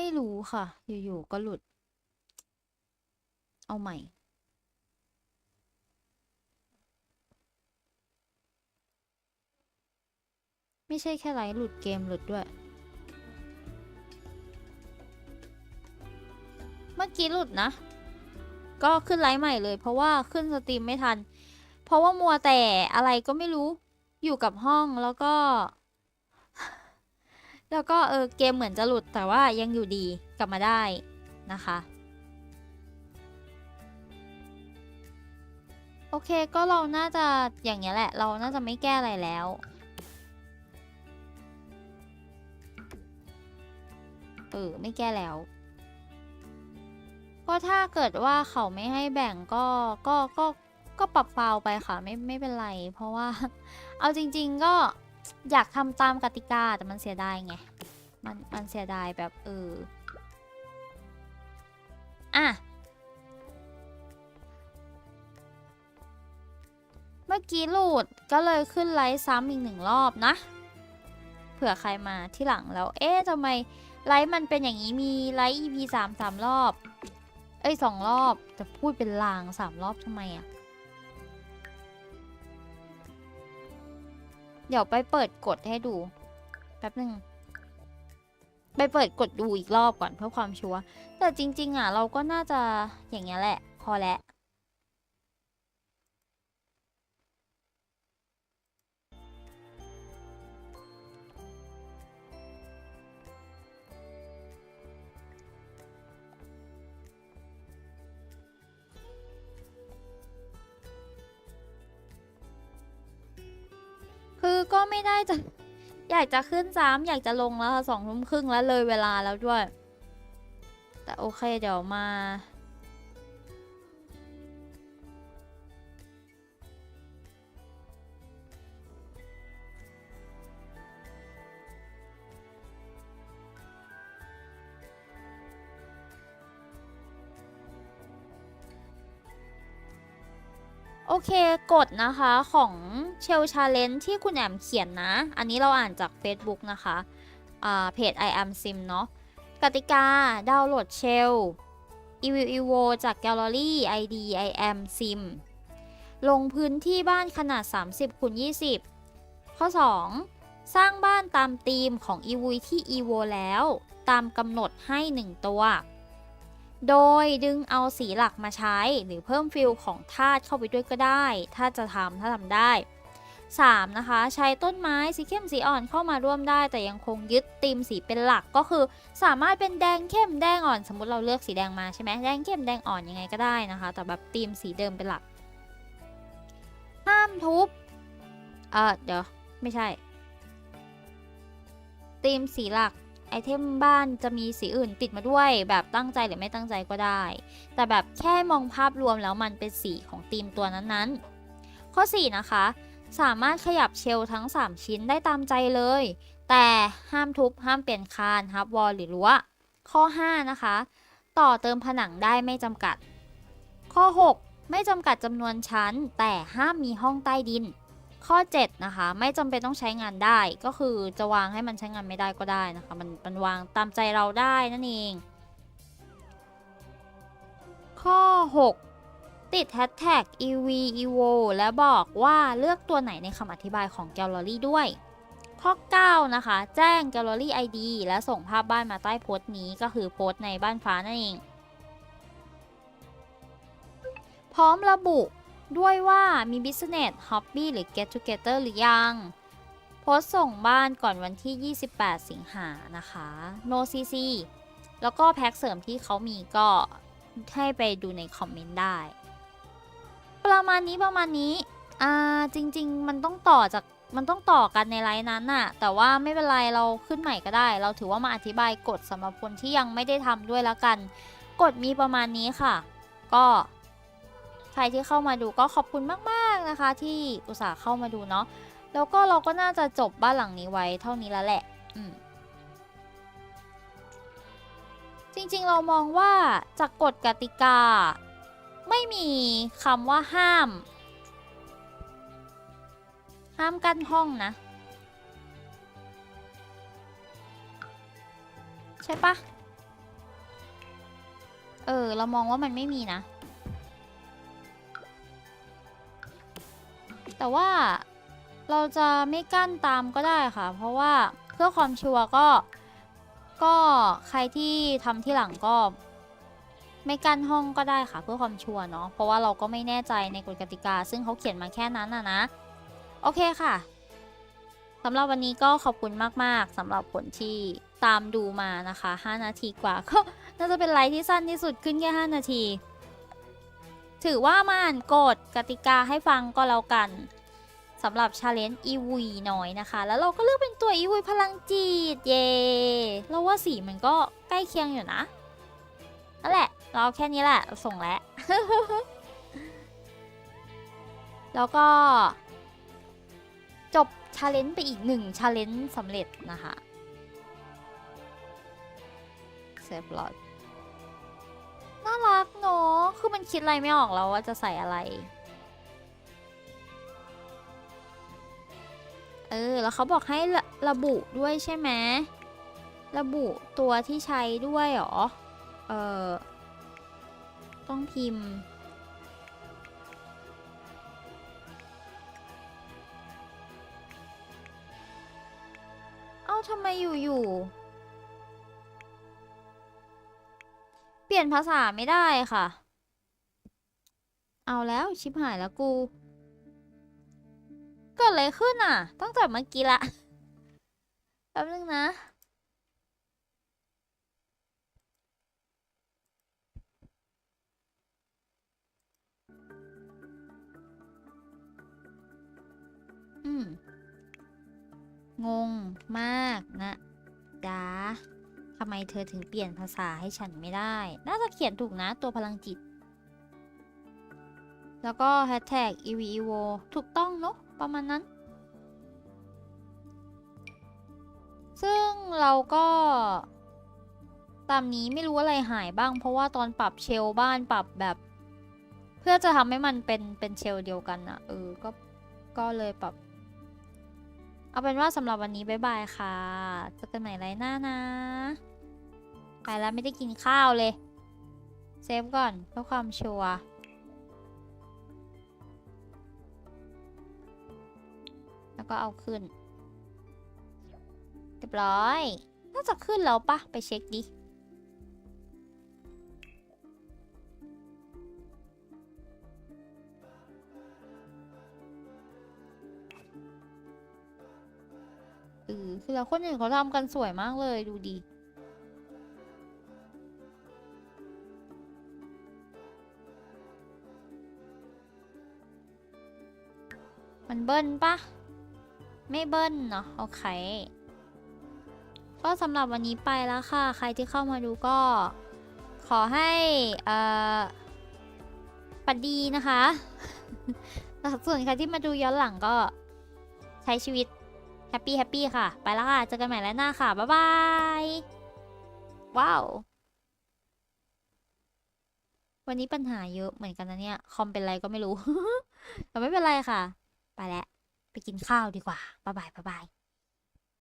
ไม่รู้ค่ะ อยู่ๆก็หลุด เอาใหม่ ไม่ใช่แค่ไลฟ์หลุดเกมหลุดด้วย เมื่อกี้หลุดนะ ก็ขึ้นไลฟ์ใหม่เลย เพราะว่าขึ้นสตรีมไม่ทัน เพราะว่ามัวแต่อะไรก็ไม่รู้อยู่กับห้องแล้วก็ แล้วก็เออเกมเหมือนจะหลุดแต่ว่ายังอยู่ดีกลับมาได้นะคะ โอเคก็เราน่าจะอย่างเงี้ยแหละ เราน่าจะไม่แก้อะไรแล้วเออไม่แก้แล้ว ก็ถ้าเกิดว่าเขาไม่ให้แบ่งก็ก็ก็ก็ปรับฟาไปค่ะไม่ไม่เป็นไร เพราะว่า เอาจริง ๆ ก็ อยากทำตามกติกาแต่มันเสียดายไง มันมันเสียดายแบบเออ อะ เมื่อกี้หลุดก็เลยขึ้นไลฟ์ซ้ำอีกหนึ่งรอบนะ เผื่อใครมาที่หลังแล้ว เอ๊ะทำไมไลฟ์มันเป็นอย่างนี้มีไลฟ์ EP สามสามรอบ เอ้ยสองรอบ จะพูดเป็นลางสามรอบทำไมอะ เดี๋ยวไปเปิดกดให้ดู แป๊บหนึ่งไปเปิดกดดูอีกรอบก่อนเพื่อความชัวร์แต่จริง ๆ อะ เราก็น่าจะอย่างเงี้ยแหละ พอแล้ว ก็ไม่ได้จะ อยากจะขึ้นสามอยากจะลงแล้วค่ะสองทุ่มครึ่งแล้วเลยเวลาแล้วด้วย แต่โอเคเดี๋ยวมา โอเคกฎนะคะของเชลชาเลนที่คุณแอมเขียนนะ อันนี้เราอ่านจาก Facebook นะคะเพจ I am sim เนาะกติกาดาวน์โหลดเชล e v i e v o จากแกลเลอรี่ ID I am sim ลงพื้นที่บ้านขนาด 30คูณ20 ข้อ 2 สร้างบ้านตามธีมของ e v o ที่ e v o แล้ว ตามกำหนดให้ 1 ตัว โดยดึงเอาสีหลักมาใช้หรือเพิ่มฟิลของธาตุเข้าไปด้วยก็ได้ ถ้าจะทำถ้าทำได้ 3. นะคะ ใช้ต้นไม้สีเข้มสีอ่อนเข้ามาร่วมได้ แต่ยังคงยึดธีมสีเป็นหลักก็คือ สามารถเป็นแดงเข้มแดงอ่อน สมมติเราเลือกสีแดงมาใช่ไหมแดงเข้มแดงอ่อนยังไงก็ได้นะคะ แต่แบบธีมสีเดิมเป็นหลัก ห้ามทุบเออเดี๋ยว ไม่ใช่ธีมสีหลัก ไอเทมบ้านจะมีสีอื่นติดมาด้วย แบบตั้งใจหรือไม่ตั้งใจก็ได้ แต่แบบแค่มองภาพรวมแล้วมันเป็นสีของธีมตัวนั้นๆ ข้อ 4 นะคะ สามารถขยับเชลทั้ง 3 ชิ้นได้ตามใจเลย แต่ห้ามทุบห้ามเปลี่ยนคานฮับวอลหรือรั้วข้อ 5 นะคะ ต่อเติมผนังได้ไม่จำกัด ข้อ 6 ไม่จำกัดจำนวนชั้น แต่ห้ามมีห้องใต้ดิน ข้อ 7 นะคะ ไม่จำเป็นต้องใช้งานได้ก็คือจะวางให้มันใช้งานไม่ได้ก็ได้นะคะ มันมันวางตามใจเราได้นั่นเอง ข้อ 6 ติดแฮชแท็ก ev evo และบอกว่าเลือกตัวไหนในคำอธิบายของแกลเลอรี่ด้วย ข้อ 9 นะคะ แจ้งแกลเลอรี่ ID และส่งภาพบ้านมาใต้โพสต์นี้ก็คือโพสต์ในบ้านฟ้านั่นเอง พร้อมระบุ ด้วยว่ามี Business Hobby หรือ Get Together หรือยัง โพสต์ส่งบ้านก่อนวันที่ 28 สิงหานะคะ No CC แล้วก็แพ็กเสริมที่เขามีก็ให้ไปดูในคอมเมนต์ได้ ประมาณนี้ประมาณนี้ อ่า จริง ๆ มันต้องต่อจากมันต้องต่อกันในไลน์นั้นน่ะ แต่ว่าไม่เป็นไรเราขึ้นใหม่ก็ได้ เราถือว่ามาอธิบายกฎสำหรับคนที่ยังไม่ได้ทำด้วยแล้วกัน กฎมีประมาณนี้ค่ะ ก็ รที่เข้ามาดูก็ขอบคุณมาก ๆ นะคะ ที่อุตส่าห์เข้ามาดูเนาะแล้วก็เราก็น่าจะจบบ้านหลังนี้ไว้เท่านี้แล้วแหละ อืมจริง ๆ เรามองว่าจากกฎกติกา ไม่มีคำว่าห้าม ห้ามกั้นห้องนะ ใช่ปะเออ เรามองว่ามันไม่มีนะ แต่ว่าเราจะไม่กั้นตามก็ได้ค่ะ เพราะว่าเพื่อความชัวร์ก็ ก็ใครที่ทำที่หลังก็ ไม่กั้นห้องก็ได้ค่ะ เพื่อความชัวร์เนาะเพราะว่าเราก็ไม่แน่ใจในกฎกติกา ซึ่งเขาเขียนมาแค่นั้นนะนะโอเคค่ะสำหรับวันนี้ก็ขอบคุณมาก ๆสำหรับผลที่ตามดูมานะคะ 5 นาทีกว่าก็น่าจะเป็นไลฟ์ที่สั้นที่สุดขึ้นแค่5นาที ถือว่ามาอ่านกฎกติกาให้ฟังก็แล้วกันสำหรับชาเลนจ์อีวีน้อยนะคะ แล้วเราก็เลือกเป็นตัวอีวีพลังจิตเย่เราว่าสีมันก็ใกล้เคียงอยู่นะนั่นแหละ เราแค่นี้แหละส่งแล้ว แล้วก็ จบชาเลนจ์ไปอีกหนึ่งชาเลนจ์สำเร็จนะคะเซฟลอด รักเนอะคือมันคิดอะไรไม่ออกแล้วว่าจะใส่อะไร เออ แล้วเขาบอกให้ระระบุด้วยใช่ไหม ระบุตัวที่ใช้ด้วยหรอ เออ ต้องพิมพ์เอ้าทำไมอยู่ๆ เปลี่ยนภาษาไม่ได้ค่ะ เอาแล้วชิบหายแล้วกู เกิดอะไรขึ้นอะ ตั้งแต่เมื่อกี้ละแป๊บนึงนะอืมงงมากนะจ๊ะ ทำไมเธอถึงเปลี่ยนภาษาให้ฉันไม่ได้ น่าจะเขียนถูกนะตัวพลังจิต แล้วก็แฮชแท็ก evo ถูกต้องเนอะประมาณนั้น ซึ่งเราก็ตามนี้ไม่รู้อะไรหายบ้าง เพราะว่าตอนปรับเชลบ้านปรับแบบ เพื่อจะทำให้มันเป็นเป็นเชลเดียวกันอะเออก็ก็เลยปรับ เอาเป็นว่าสำหรับวันนี้บ๊ายบายค่ะเจอกันใหม่ไรหน้านะ ไปแล้วไม่ได้กินข้าวเลย เซฟก่อนเพื่อความชัวร์แล้วก็เอาขึ้นเรียบร้อย น่าจะขึ้นแล้วปะไปเช็คดิ คือแล้วคนอื่นเขาทำกันสวยมากเลยดูดีมันเบิ้ลปะไม่เบิ้ลเนาะโอเค ก็สำหรับวันนี้ไปแล้วค่ะ ใครที่เข้ามาดูก็ ขอให้เอ่อปัดดีนะคะส่วนใครที่มาดูย้อนหลังก็ใช้ชีวิต แฮปปี้แฮปปี้ค่ะ ไปแล้วค่ะ เจอกันใหม่แล้วหน้าค่ะ บ๊ายบาย ว้าว วันนี้ปัญหาเยอะเหมือนกันนะเนี่ย คอมเป็นไรก็ไม่รู้ แต่ไม่เป็นไรค่ะ ไปแล้ว ไปกินข้าวดีกว่า บ๊ายบายบ๊ายบาย